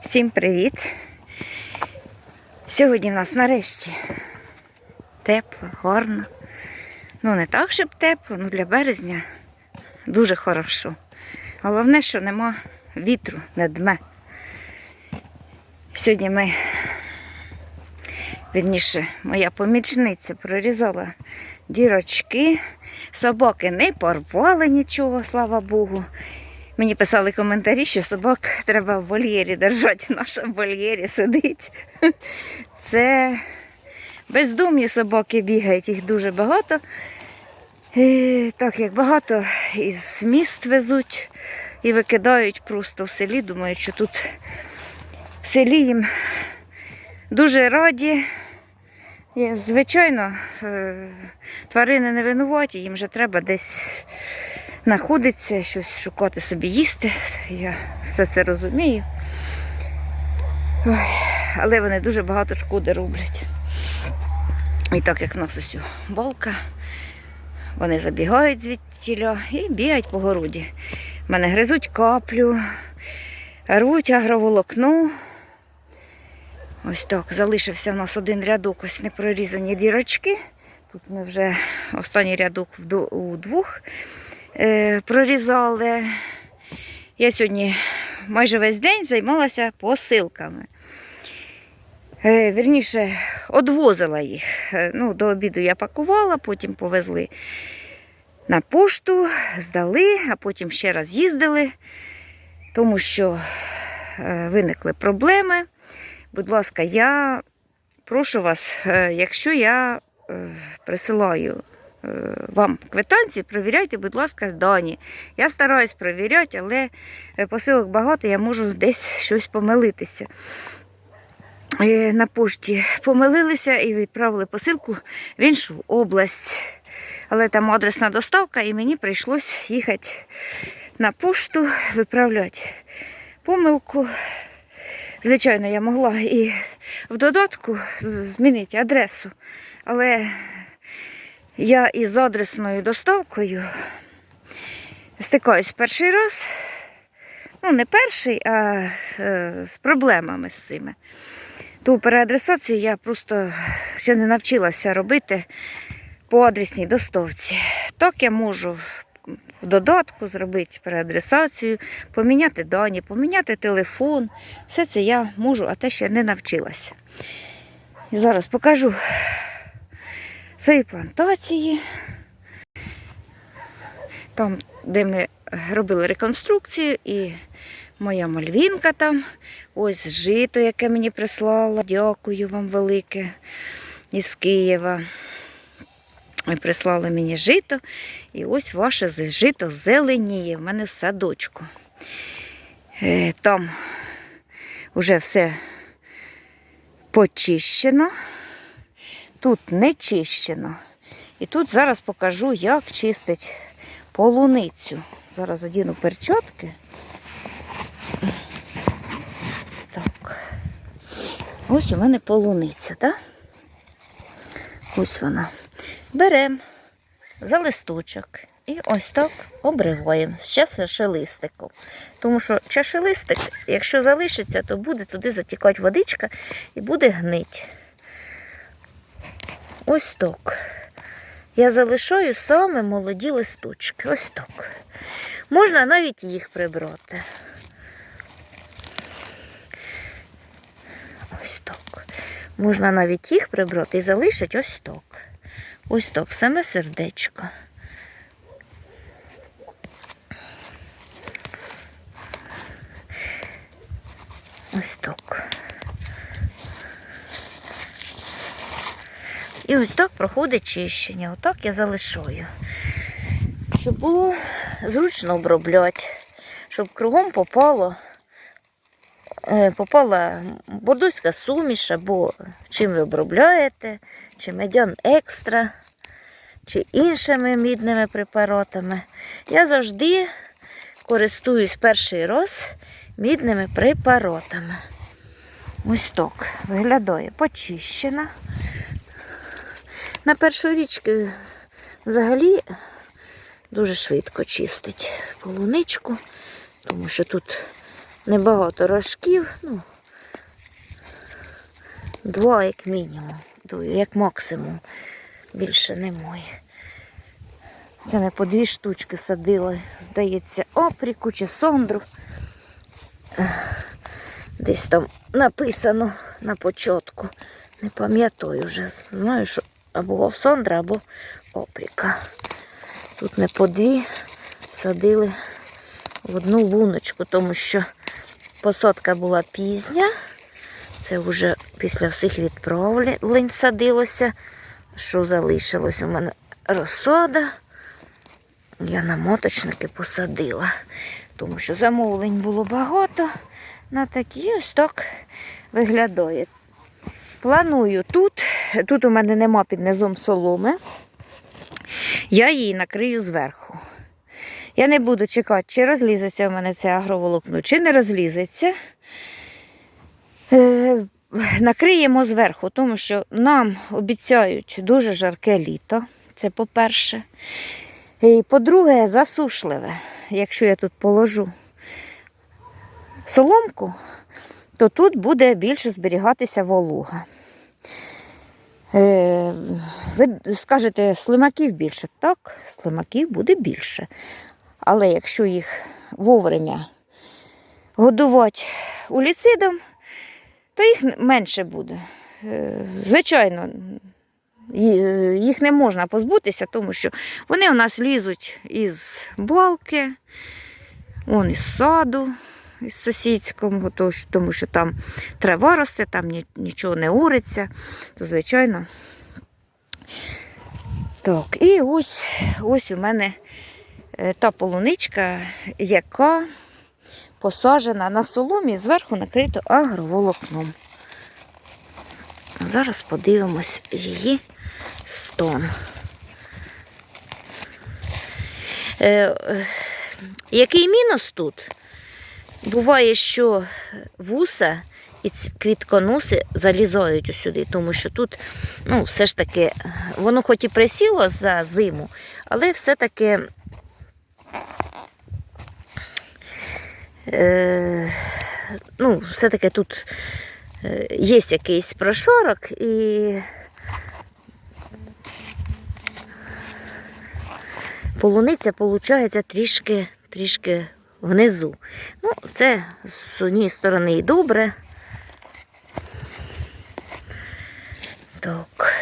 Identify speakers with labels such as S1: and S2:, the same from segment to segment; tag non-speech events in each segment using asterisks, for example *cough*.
S1: Всім привіт! Сьогодні в нас нарешті тепло, гарно. Ну, не так, щоб тепло, ну для березня дуже хорошо. Головне, що нема вітру не дме. Сьогодні ми, вірніше, моя помічниця прорізала дірочки. Собаки не порвали нічого, слава Богу. Мені писали коментарі, що собак треба в вольєрі держати. Наша в вольєрі сидить. *laughs* Це бездомні собаки бігають, їх дуже багато. І, так як багато із міст везуть і викидають просто в селі. Думають, що тут в селі їм дуже раді. І, звичайно, е, тварини не винуваті, їм вже треба десь знаходиться, щось шукати собі їсти. Я все це розумію. Ой, але вони дуже багато шкоди роблять. І так як в нас ось балка, вони забігають звідтіля і бігають по городі. Мене гризуть каплю, рвуть агроволокно. Ось так, залишився в нас один рядок, ось непрорізані дірочки. Тут ми вже останній рядок у двох прорізали. Я сьогодні майже весь день займалася посилками. Е, вірніше, одвозила їх. Е, Ну, до обіду я пакувала, потім повезли на пошту, здали, а потім ще раз їздили, тому що е, виникли проблеми. Будь ласка, я прошу вас, е, якщо я е, присилаю е, вам квитанції, перевіряйте, будь ласка, дані. Я стараюсь перевіряти, але е, посилок багато, я можу десь щось помилитися. Е, На пошті помилилися і відправили посилку в іншу область. Але там адресна доставка, і мені прийшлось їхати на пошту, виправляти помилку. Звичайно, я могла і в додатку змінити адресу, але я із адресною доставкою стикаюсь перший раз. Ну, не перший, а е, з проблемами з цими. Ту переадресацію я просто ще не навчилася робити по адресній доставці. Так я можу в додатку зробити переадресацію, поміняти дані, поміняти телефон. Все це я можу, а те ще не навчилася. І зараз покажу свої плантації. Там, де ми робили реконструкцію, і моя мальвінка там. Ось жито, яке мені прислала. Дякую вам велике із Києва. Ви прислали мені жито. І ось ваше жито зеленіє в мене садочку. Е, Там вже все почищено. Тут не чищено. І тут зараз покажу, як чистить полуницю. Зараз одіну перчатки. Так. Ось у мене полуниця, так? Ось вона. Беремо за листочок і ось так обриваємо з чашелистиком. Тому що чашелистик, якщо залишиться, то буде туди затікати водичка і буде гнить. Ось так. Я залишаю саме молоді листочки. Ось так. Можна навіть їх прибрати. Ось так. Можна навіть їх прибрати і залишити ось так. Ось так, саме сердечко. Ось так. І ось так проходить чищення. Отак я залишаю. Щоб було зручно обробляти, щоб кругом попало, е, попала бордоська суміш, або чим ви обробляєте, чи медян екстра, чи іншими мідними препаратами. Я завжди користуюсь перший раз мідними препаратами. Ось так виглядає почищена. На першу річки взагалі дуже швидко чистить полуничку, тому що тут небагато рожків, ну, два як мінімум, як максимум. Більше немає. Це ми по дві штучки садили, здається, опріку чи сондру. Десь там написано на початку. Не пам'ятаю вже. Знаю, що або сондра, або опріка. Тут ми по дві садили в одну луночку, тому що посадка була пізня. Це вже після всіх відправлень садилося. Що залишилось у мене розсода. Я на моточники посадила, тому що замовлень було багато на такі ось так виглядає. Планую тут, тут у мене нема під низом соломи, я її накрию зверху. Я не буду чекати, чи розлізеться у мене це агроволокно, чи не розлізеться. Е, накриємо зверху, тому що нам обіцяють дуже жарке літо. Це по-перше. І по-друге, засушливе. Якщо я тут положу соломку, то тут буде більше зберігатися волуга. Е, ви скажете, слимаків більше. Так, слимаків буде більше. Але якщо їх вовремя годувати уліцидом, то їх менше буде. Е, Звичайно, їх не можна позбутися, тому що вони у нас лізуть із балки, вон із саду, із сусідського, то тому що там трава росте, там нічого не уриться, то звичайно. Так, і ось, ось у мене е, та полуничка, яка посаджена на соломі, зверху накрито агроволокном. Зараз подивимось її стон. Е, е, який мінус тут? Буває, що вуса і квітконоси залізають сюди, тому що тут, ну, все ж таки, воно хоч і присіло за зиму, але все-таки е, ну, все-таки тут е, є якийсь прошорок і полуниця виходить трішки, трішки внизу. Ну, це з однієї сторони і добре. Так.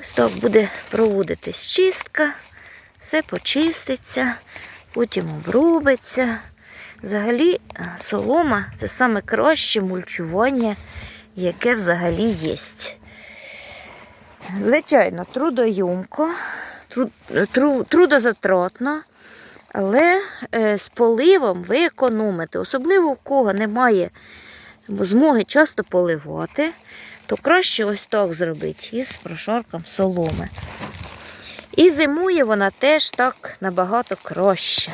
S1: Ось так буде проводитись чистка, все почиститься, потім обробиться. Взагалі, солома це саме краще мульчування, яке взагалі є. Звичайно, трудоємко, труд, тру, трудозатратно, але е, з поливом ви економите. Особливо у кого немає змоги часто поливати, то краще ось так зробити із прошарком соломи. І зимує вона теж так набагато краще.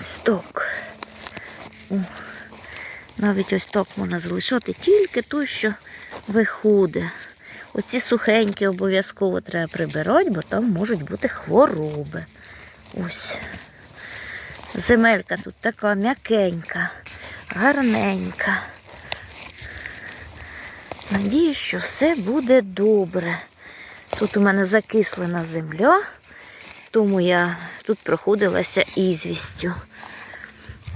S1: Ось так. Навіть ось так можна залишати тільки той, що виходить. Оці сухенькі обов'язково треба прибирати, бо там можуть бути хвороби. Ось. Земелька тут така м'якенька, гарненька. Надіюсь, що все буде добре. Тут у мене закислена земля, тому я тут проходилася ізвістю.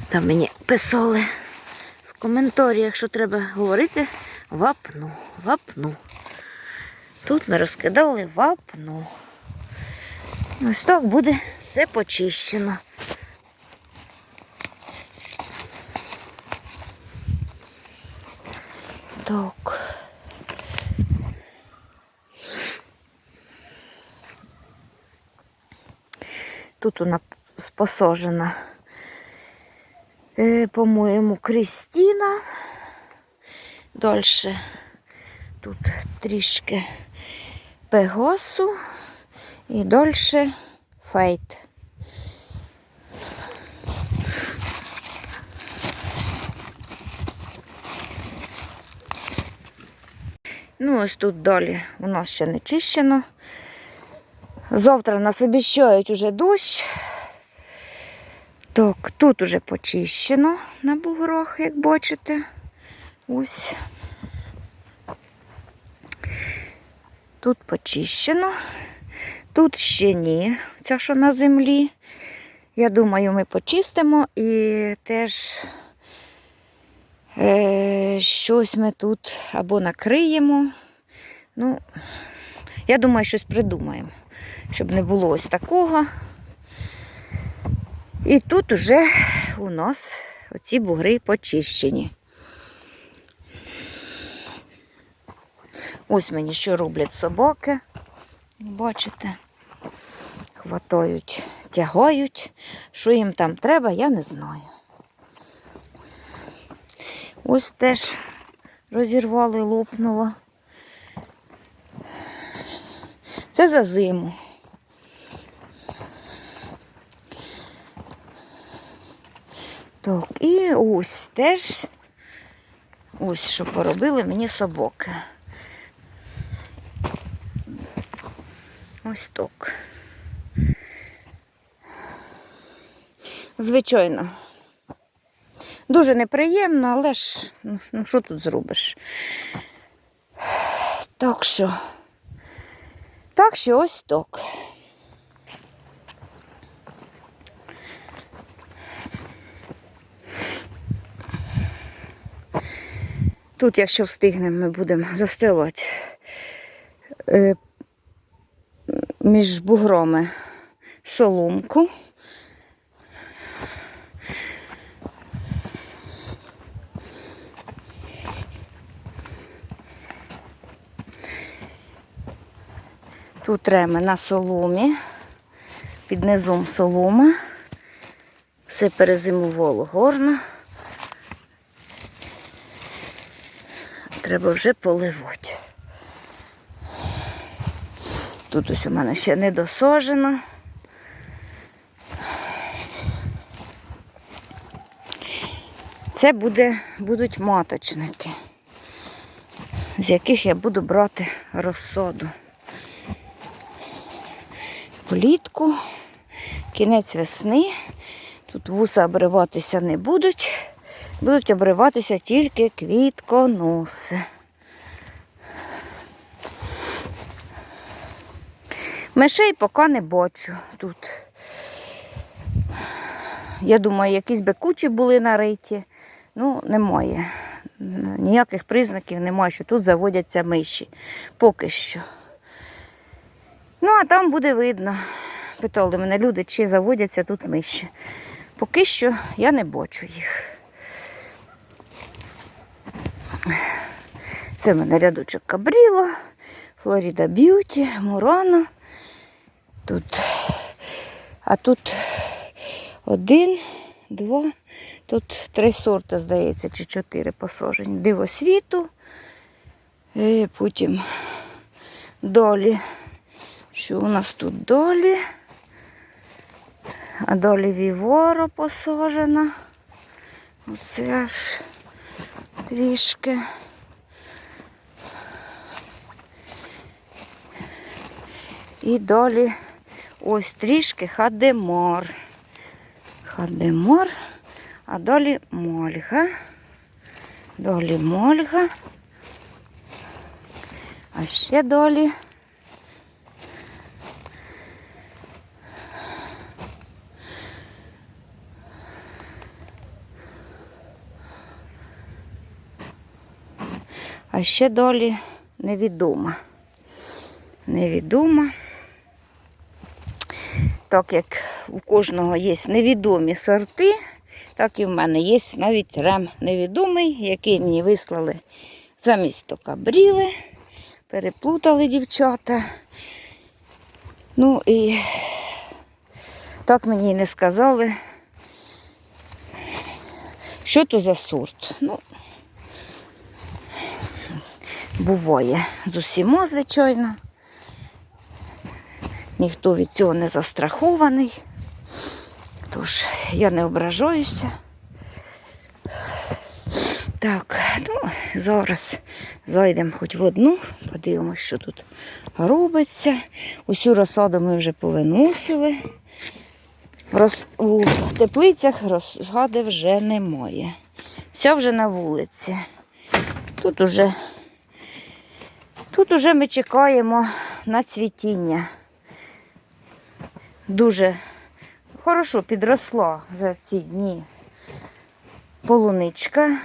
S1: Там мені писали в коментарях, що треба говорити вапну, вапну. Тут ми розкидали вапну. Ось так буде все почищено. Так. Тут вона посажена, е, по-моєму, Кристина. Далі тут трішки пегосу і далі фейт. Ну, ось тут далі у нас ще не чищено. Завтра нас обіщають уже дощ. Так, тут уже почищено на буграх, як бачите. Ось. Тут почищено. Тут ще ні, ця що на землі. Я думаю, ми почистимо і теж е, щось ми тут або накриємо. Ну, я думаю, щось придумаємо, щоб не було ось такого. І тут уже у нас оці бугри почищені. Ось мені що роблять собаки. Бачите? Хватають, тягають. Що їм там треба, я не знаю. Ось теж розірвали, лопнуло. Це за зиму. Так, і ось теж ось що поробили мені собаки. Ось так. Звичайно. Дуже неприємно, але ж ну, ну що тут зробиш? Так що, так що ось так. Тут, якщо встигнемо, ми будемо застилати е, між бугроми соломку. Тут реми на соломі, під низом солома. Все перезимувало горно. Треба вже поливати. Тут ось у мене ще не досожено. Це буде, будуть маточники, з яких я буду брати розсоду. Влітку, кінець весни. Тут вуса обриватися не будуть. Будуть обриватися тільки квітконоси. Мишей поки не бачу тут. Я думаю, якісь би кучі були на риті. Ну, немає. Ніяких признаків немає, що тут заводяться миші. Поки що. Ну, а там буде видно. Питали мене люди, чи заводяться тут миші. Поки що я не бачу їх. Це в мене рядочок Кабріло, Флоріда Б'юті, Мурано. Тут. А тут один, два, тут три сорти, здається, чи чотири посажені. Диво світу. І потім долі. Що у нас тут долі? А долі Віворо посажена. Оце аж трішки. І далі ось трішки хадемор. Хадемор, а далі мольга. Далі мольга. А ще далі. А ще долі невідома. Невідома. Так як у кожного є невідомі сорти, так і в мене є навіть рем невідомий, який мені вислали за місто Кабріли. Переплутали дівчата. Ну і так мені не сказали, що то за сорт. Ну, буває з усіма, звичайно. Ніхто від цього не застрахований. Тож я не ображаюся. Так, ну, зараз зайдемо хоч в одну, подивимось, що тут робиться. Усю розсаду ми вже повиносили. Роз... У теплицях розсади вже немає. Вся вже на вулиці. Тут уже, тут уже ми чекаємо на цвітіння. Дуже хорошо підросла за ці дні полуничка.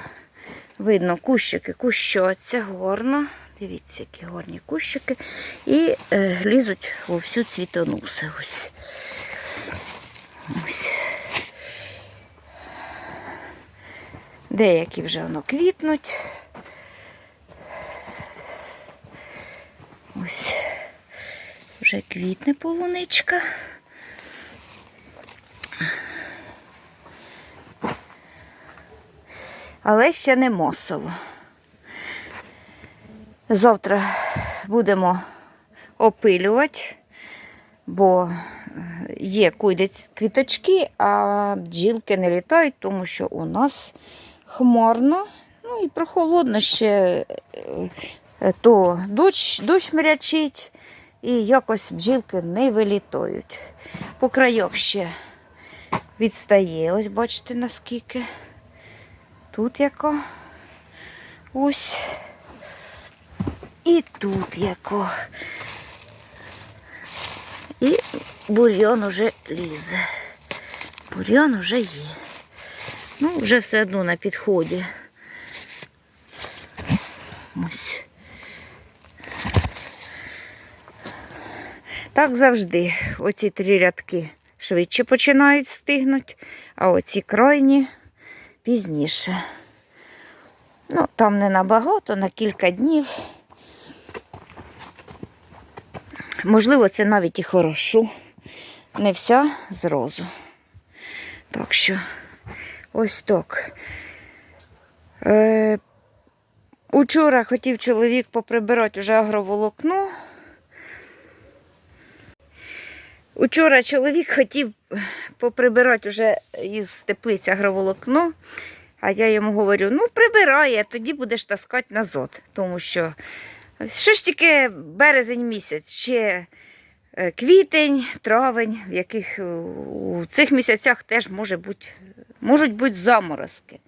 S1: Видно, кущики кущаться гарно. Дивіться, які гарні кущики. І е, лізуть у всю цвітонуси. Ось. Ось. Деякі вже воно квітнуть. Ось. Вже квітне полуничка. Але ще не мосово. Завтра будемо опилювати, бо є куйдуть квіточки, а бджілки не літають, тому що у нас хмарно, ну і прохолодно ще е, то дощ, дощ мрячить, і якось бджілки не вилітають. По краях ще відстає, ось бачите наскільки. Тут яка ось. І тут яко. І бур'ян уже лізе. Бур'ян уже є. Ну, вже все одно на підході. Ось. Так завжди. Оці три рядки швидше починають стигнути, а оці крайні пізніше. Ну, там не набагато, на кілька днів. Можливо, це навіть і хорошо. Не вся зразу. Так що, ось так. Е, учора хотів чоловік поприбирати вже агроволокно. Учора чоловік хотів поприбирати вже із теплиці агроволокно, а я йому говорю, ну прибирай, а тоді будеш таскати назад. Тому що що ж тільки березень місяць, ще е, квітень, травень, в яких е, у цих місяцях теж може бути, можуть бути заморозки.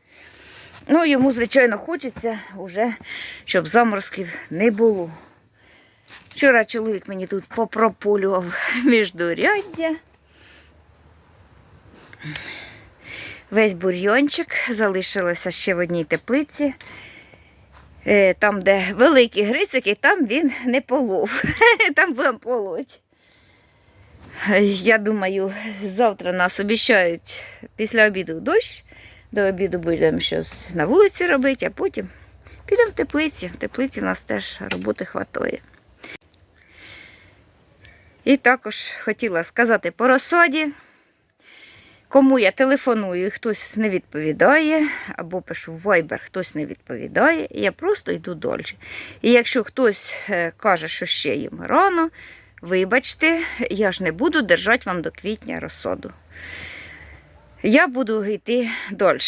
S1: Ну, йому, звичайно, хочеться вже, щоб заморозків не було. Вчора чоловік мені тут попрополював *laughs* міждуряддя. Весь бур'йончик залишилося ще в одній теплиці. Е, Там, де великі грицики, там він не полов. *laughs* Там будемо полоть. Я думаю, завтра нас обіцяють після обіду дощ. До обіду будемо щось на вулиці робити, а потім підемо в теплиці. В теплиці в нас теж роботи вистачає. І також хотіла сказати по розсаді. Кому я телефоную і хтось не відповідає, або пишу в Viber, хтось не відповідає, я просто йду далі. І якщо хтось е, каже, що ще їм рано, вибачте, я ж не буду держати вам до квітня розсаду. Я буду йти далі.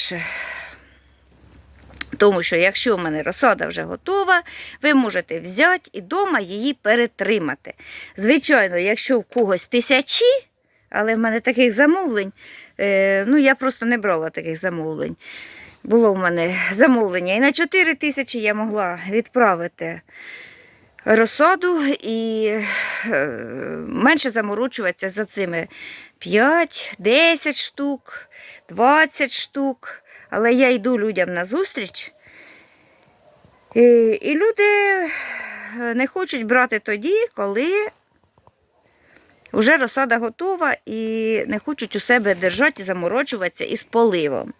S1: Тому що якщо в мене розсада вже готова, ви можете взяти і вдома її перетримати. Звичайно, якщо в когось тисячі, але в мене таких замовлень, е, ну я просто не брала таких замовлень. Було в мене замовлення і на 4 тисячі я могла відправити розсаду і е, менше заморочуватися за цими 5, 10 штук, 20 штук. Але я йду людям на зустріч. І, і люди не хочуть брати тоді, коли вже розсада готова і не хочуть у себе держати, заморочуватися із поливом.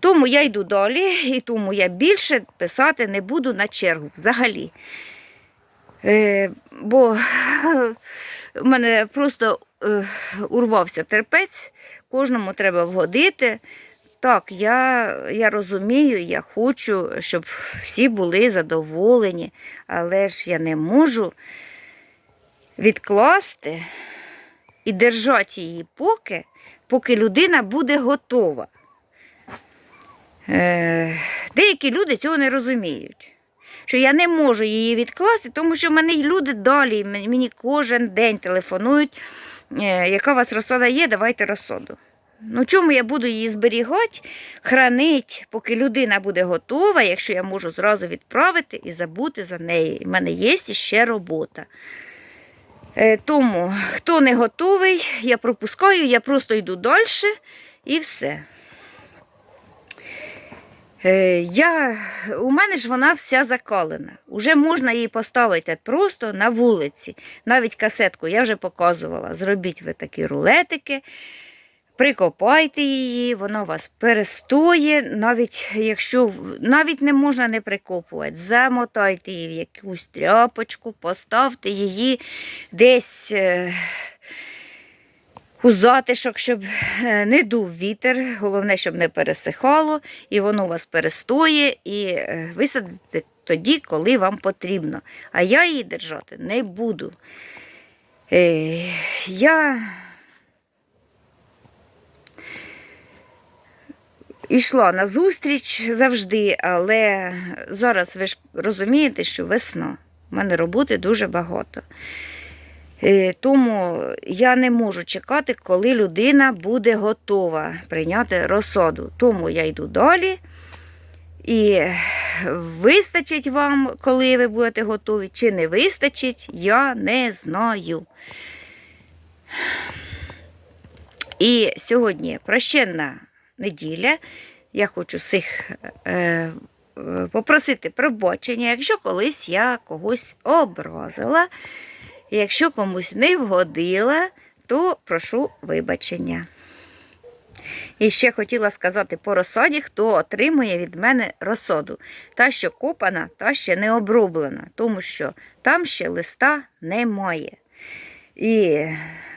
S1: Тому я йду далі, і тому я більше писати не буду на чергу взагалі. Е, бо в мене просто е, урвався терпець, кожному треба вгодити. Так, я, я розумію, я хочу, щоб всі були задоволені, але ж я не можу відкласти і держати її поки, поки людина буде готова. Е, деякі люди цього не розуміють. що я не можу її відкласти, тому що мене люди далі, мені кожен день телефонують, е, яка у вас розсада є, давайте розсаду. Ну чому я буду її зберігати, хранити, поки людина буде готова, якщо я можу зразу відправити і забути за неї. У мене є ще робота. Е, Тому, хто не готовий, я пропускаю, я просто йду далі і все. Е, Я, у мене ж вона вся закалена. Уже можна її поставити просто на вулиці. Навіть касетку я вже показувала. Зробіть ви такі рулетики, прикопайте її, вона вас перестоє, навіть якщо навіть не можна не прикопувати. Замотайте її в якусь тряпочку, поставте її десь. е, у затишок, щоб е, не дув вітер, головне, щоб не пересихало, і воно вас перестоє, і е, висадите тоді, коли вам потрібно. А я її держати не буду. Я йшла на зустріч завжди, але зараз ви ж розумієте, що весна. У мене роботи дуже багато. Е, Тому я не можу чекати, коли людина буде готова прийняти розсаду. Тому я йду далі. І вистачить вам, коли ви будете готові, чи не вистачить, я не знаю. І сьогодні прощенна неділя. Я хочу всіх е, е, попросити пробачення, якщо колись я когось образила. Якщо комусь не вгодила, то прошу вибачення. І ще хотіла сказати по розсаді, хто отримує від мене розсаду. Та, що копана, та ще не оброблена, тому що там ще листа немає. І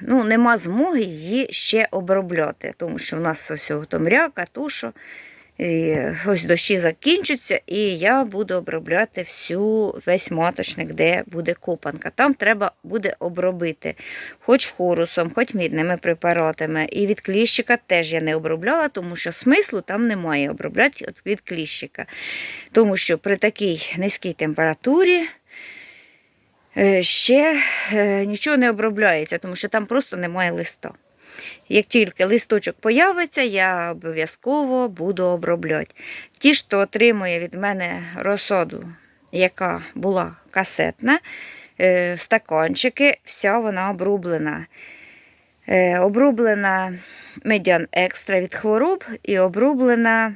S1: ну, нема змоги її ще обробляти, тому що в нас ось томряка, туша. І ось дощі закінчаться, і я буду обробляти всю весь маточник, де буде копанка. Там треба буде обробити хоч хорусом, хоч мідними препаратами. І від кліщика теж я не обробляла, тому що смислу там немає обробляти від кліщика. Тому що при такій низькій температурі ще е, нічого не обробляється, тому що там просто немає листа. Як тільки листочок появиться, я обов'язково буду обробляти. Ті, хто отримує від мене розсаду, яка була касетна, е, стаканчики, вся вона обрублена. Е, Обрублена медян екстра від хвороб і обрублена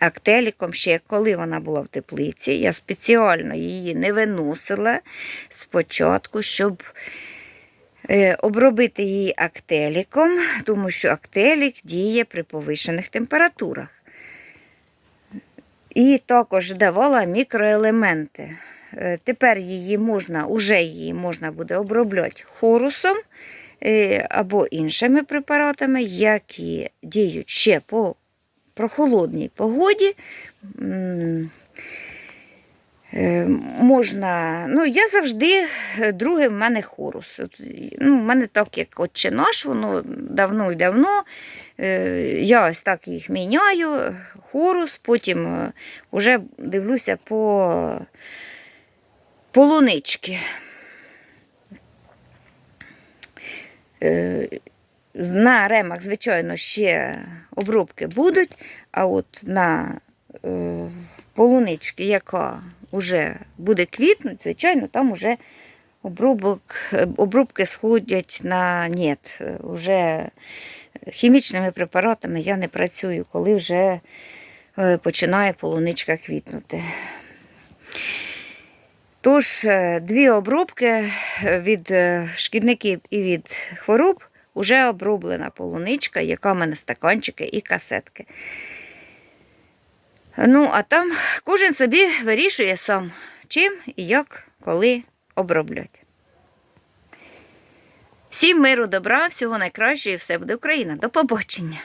S1: актеліком ще коли вона була в теплиці. Я спеціально її не виносила спочатку, щоб е, обробити її актеліком, тому що актелік діє при повишених температурах. І також давала мікроелементи. Е, Тепер її можна, уже її можна буде обробляти хорусом е, або іншими препаратами, які діють ще по прохолодній погоді. Е, Можна, ну я завжди е, другий в мене хорус. Ну, в мене так, як отче наш, воно давно і давно. Е, Я ось так їх міняю, хорус, потім вже дивлюся по полунички. Е, На ремах, звичайно, ще обробки будуть, а от на е, полунички, яка вже буде квітнути, звичайно, там вже обробок, обробки сходять на нет. Уже хімічними препаратами я не працюю, коли вже е, починає полуничка квітнути. Тож, е, дві обробки від е, шкідників і від хвороб вже оброблена полуничка, яка в мене стаканчики і касетки. Ну, а там кожен собі вирішує сам, чим і як, коли оброблять. Всім миру, добра, всього найкращого і все буде Україна. До побачення!